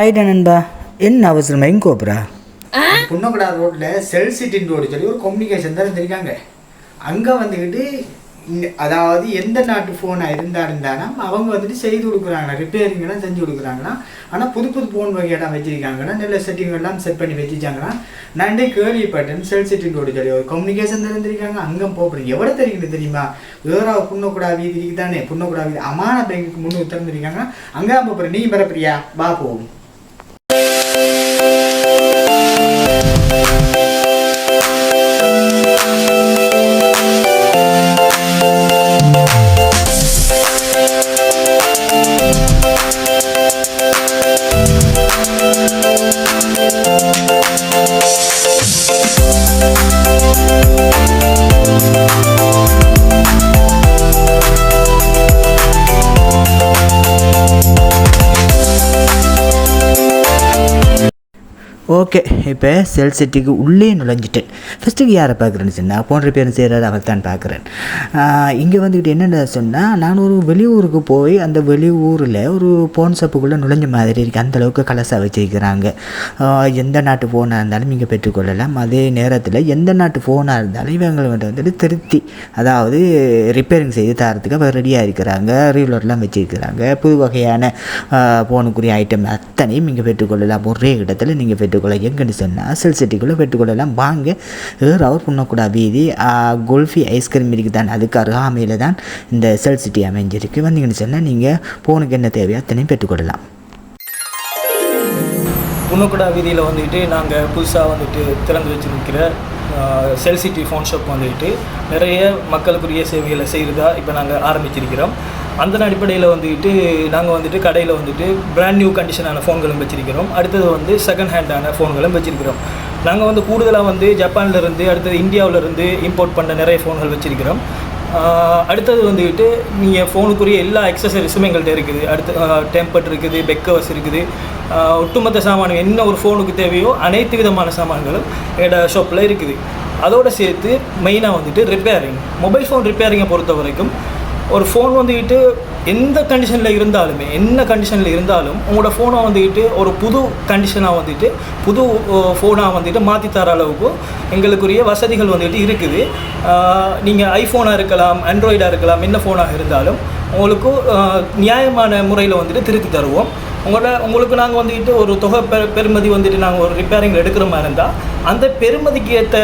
ஆயிட்டா நண்பா. என்ன அவசரமா எங்க கோப்புறா புன்னக்கடா ரோட்டில் செல் சிட்டின் ரோடு சொல்லி ஒரு கம்யூனிகேஷன் தான் இருந்திருக்காங்க அங்கே வந்துக்கிட்டு இந்த- அதாவது எந்த நாட்டு ஃபோனாக இருந்தா இருந்தானா அவங்க வந்துட்டு செய்து கொடுக்குறாங்க ரிப்பேரிங் எல்லாம் செஞ்சு கொடுக்குறாங்கன்னா ஆனால் புது புது ஃபோன் வகையெல்லாம் வச்சிருக்காங்கன்னா நல்ல செட்டிங் எல்லாம் செட் பண்ணி வச்சிருக்காங்கன்னா நான் இன்றைக்கு கேள்விப்பட்டேன் செல் சிட்டின் ரோடு சொல்லி ஒரு கம்யூனிகேஷன் தான் இருந்திருக்காங்க அங்கே போகிறீங்க எவ்வளோ தெரியுது தெரியுமா? வேற புன்னக்குடா வீதிக்கு தானே. புன்னக்குடா வீதி. அமான பேங்குக்கு முன்னூறு திறந்துருக்காங்க அங்கே போகிறேன் நீ பரப்பிரியா வா போவோம். ஓகே இப்போ செல் சிட்டிக்கு உள்ளே நுழைஞ்சிட்டேன். ஃபஸ்ட்டுக்கு யாரை பார்க்குறேன்னு சொன்னால் போன்ற பேரும் செய்கிறாரு அவர் தான் பார்க்குறேன் இங்கே வந்துக்கிட்டு என்னென்ன சொன்னால் நான் ஒரு வெளியூருக்கு போய் அந்த வெளியூரில் ஒரு போன் ஷாப்புக்குள்ளே நுழைஞ்ச மாதிரி இருக்குது அந்தளவுக்கு கலசாக வச்சிருக்கிறாங்க. எந்த நாட்டு ஃபோனாக இருந்தாலும் இங்கே பெற்றுக்கொள்ளலாம். அதே நேரத்தில் எந்த நாட்டு ஃபோனாக இருந்தாலும் இவங்களை வந்துட்டு திருத்தி அதாவது ரிப்பேரிங் செய்து தரத்துக்கு அவர் ரெடியாக இருக்கிறாங்க. ரீலோட்லாம் வச்சிருக்கிறாங்க. புது வகையான ஃபோனுக்குரிய ஐட்டம் அத்தனையும் இங்கே பெற்றுக்கொள்ளலாம். ஒரே இடத்துல நீங்கள் பெற்று எங்கன்னு சொன்னால் செல் சிட்டிக்குள்ளே பெற்றுக்கொள்ளலாம் வாங்க ரவர் புண்ணக்கூடா வீதி குல்ஃபி ஐஸ்கிரீம் இருக்குது தான் அதுக்கு அருகாமையில் தான் இந்த செல் சிட்டி அமைஞ்சிருக்கு. வந்தீங்கன்னு சொன்னால் நீங்கள் போனுக்கு என்ன தேவையோ அத்தனையும் பெற்றுக்கொள்ளலாம். புன்னக்குடா வீதியில் வந்துட்டு நாங்கள் புதுசாக வந்துட்டு திறந்து வச்சிருக்கிற செல் சிட்டி ஃபோன் ஷாப் வந்துட்டு நிறைய மக்களுக்குரிய சேவைகளை செய்கிறதா இப்போ நாங்கள் ஆரம்பிச்சிருக்கிறோம். அந்த அடிப்படையில் வந்துட்டு நாங்கள் வந்துட்டு கடையில் வந்துட்டு பிராண்ட் நியூ கண்டிஷனான ஃபோன்களும் வச்சிருக்கிறோம். அடுத்தது வந்து செகண்ட் ஹேண்டான ஃபோன்களும் வச்சிருக்கிறோம். நாங்கள் வந்து கூடுதலாக வந்து ஜப்பான்லேருந்து அடுத்தது இந்தியாவிலேருந்து இம்போர்ட் பண்ண நிறைய ஃபோன்கள் வச்சிருக்கிறோம். அடுத்தது வந்துக்கிட்டு நீங்கள் ஃபோனுக்குரிய எல்லா எக்ஸசரிஸும் எங்கள்கிட்ட இருக்குது. அடுத்து டெம்பர்ட் இருக்குது பெக் கவர்ஸ் இருக்குது ஒட்டுமொத்த சாமான்கள் என்ன ஒரு ஃபோனுக்கு தேவையோ அனைத்து விதமான சாமான்களும் எங்களோட ஷாப்பில் இருக்குது. அதோடு சேர்த்து மெயினாக வந்துட்டு ரிப்பேரிங் மொபைல் ஃபோன் ரிப்பேரிங்கை பொறுத்த வரைக்கும் ஒரு ஃபோன் வந்துக்கிட்டு எந்த கண்டிஷனில் இருந்தாலுமே என்ன கண்டிஷனில் இருந்தாலும் உங்களோட ஃபோனை வந்துக்கிட்டு ஒரு புது கண்டிஷனாக வந்துட்டு புது ஃபோனாக வந்துட்டு மாற்றி தர அளவுக்கு எங்களுக்குரிய வசதிகள் வந்துட்டு இருக்குது. நீங்கள் ஐஃபோனாக இருக்கலாம் ஆண்ட்ராய்டாக இருக்கலாம் என்ன ஃபோனாக இருந்தாலும் உங்களுக்கு நியாயமான முறையில் வந்துட்டு திருத்தி தருவோம். உங்களோட உங்களுக்கு நாங்கள் வந்துக்கிட்டு ஒரு தொகை பெ பெருமதி வந்துட்டு நாங்கள் ஒரு ரிப்பேரிங் எடுக்கிற மாதிரி இருந்தால் அந்த பெருமதிக்கு ஏற்ற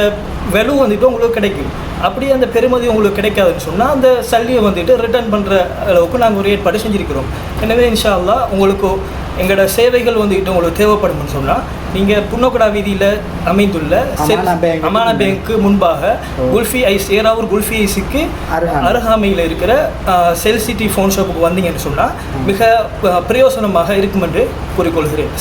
வெலு வந்துட்டு உங்களுக்கு கிடைக்கும். அப்படியே அந்த பெருமதி உங்களுக்கு கிடைக்காதுன்னு சொன்னால் அந்த சல்லியை வந்துட்டு ரிட்டர்ன் பண்ணுற அளவுக்கு நாங்கள் ஒரு ஏற்பாடு செஞ்சுருக்கிறோம். எனவே இன்ஷா அல்லா உங்களுக்கு எங்களோட சேவைகள் வந்துக்கிட்டு உங்களுக்கு தேவைப்படும்னு சொன்னால் நீங்கள் புன்னக்குடா வீதியில் அமைந்துள்ள அமானா பேங்க் அமானா பேங்க்கு முன்பாக குல்ஃபி ஐஸ் ஏராவூர் குல்ஃபி ஐஸுக்கு அருகாமை. அருகாமையில் இருக்கிற செல் சிட்டி ஃபோன் ஷாப்புக்கு வந்தீங்கன்னு சொன்னால் மிக பிரயோசனமாக இருக்கும் என்று கூறிக்கொள்கிறேன்.